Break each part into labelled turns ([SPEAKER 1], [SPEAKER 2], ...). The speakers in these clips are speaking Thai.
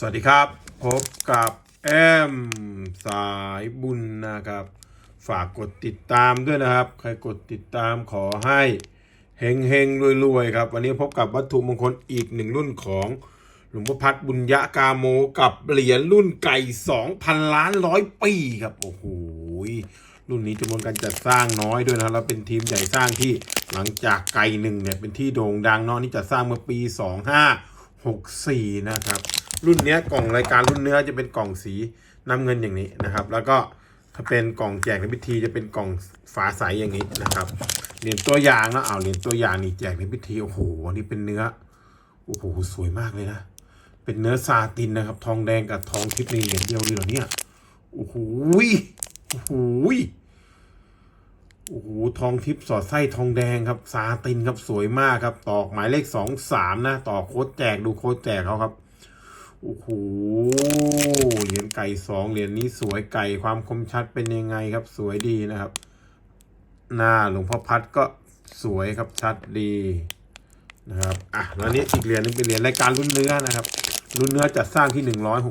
[SPEAKER 1] สวัสดีครับ พบกับแอมสายบุญนะครับ ฝากกดติดตามด้วยนะครับ ใครกดติดตามขอให้เฮงเฮงรวยๆครับ วันนี้พบกับวัตถุมงคลอีกหนึ่งรุ่นของหลวงพ่อพัดบุญยะกาโมกับเหรียญรุ่นไก่สองพันล้านร้อยปีครับ โอ้โหรุ่นนี้จำนวนการจัดสร้างน้อยด้วยนะครับแล้วเป็นทีมใหญ่สร้างที่หลังจากไก่หนึ่งเนี่ยเป็นที่โด่งดังเนาะนี่จัดสร้างเมื่อปี 2564 นะครับ รุ่นเนี้ยกล่องรายการรุ่นเนื้อจะเป็นกล่องสีน้ำเงินอย่างนี้นะครับ แล้วก็ถ้าเป็นกล่องแจกในพิธีจะเป็นกล่องฝาใสอย่างนี้นะครับเหรียญตัวอย่างนะเอาเหรียญตัวอย่างนี่แจกในพิธีโอ้โหอันนี้เป็นเนื้อโอ้โหสวยมากเลยนะเป็นเนื้อซาตินนะครับ ทองแดงกับทองทิพย์ในเหรียญเดียวเลยเหรอเนี่ยโอ้โหโอ้โหโอ้โหทองทิพย์สอดไส้ทองแดงครับซาตินครับสวยมากครับ ตอกหมายเลขสองสามนะ ต่อโค้ดแจกดูโค้ดแจกเขาครับ โอ้โห เหรียญไก่สองเหรียญนี้สวยไก่ความคมชัดเป็นยังไงครับ สวยดีนะครับ หน้าหลวงพ่อพัดก็สวยครับชัดดีนะครับ อะ แล้วนี้อีกเหรียญนึงเป็นเหรียญรายการรุ่นเนื้อนะครับ รุ่นเนื้อจัดสร้างที่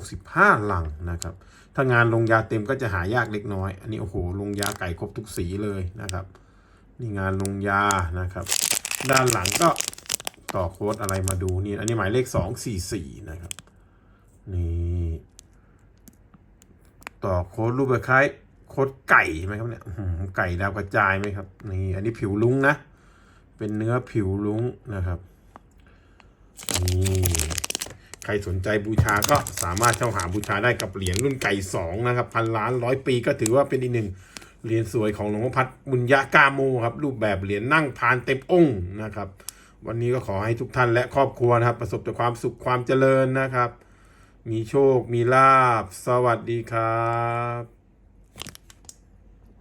[SPEAKER 1] 165 หลังนะครับ ถ้างานลงยาเต็มก็จะหายากเล็กน้อย อันนี้โอ้โห ลงยาไก่ครบทุกสีเลยนะครับ นี่งานลงยานะครับ ด้านหลังก็ต่อโค้ดอะไรมาดูนี่ อันนี้หมายเลข 244 นะครับ นี่ต่อโค้ดรูปคล้ายโค้ดไก่ใช่ไหมครับเนี่ยหือไก่ดาวกระจายไหมครับนี่อันนี้ผิวลุ้งนะ เป็นเนื้อผิวลุ้งนะครับนี่ใครสนใจบูชาก็สามารถเข้าหาบูชาได้กับเหรียญรุ่นไก่สองนะครับพันล้านร้อยปีก็ถือว่าเป็นอีกหนึ่งเหรียญสวยของหลวงพ่อพัดบุญญากาโมครับ รูปแบบเหรียญนั่งพานเต็มองค์นะครับ วันนี้ก็ขอให้ทุกท่านและครอบครัวนะครับ ประสบแต่ความสุขความเจริญนะครับ มีโชค มีลาบ สวัสดีครับ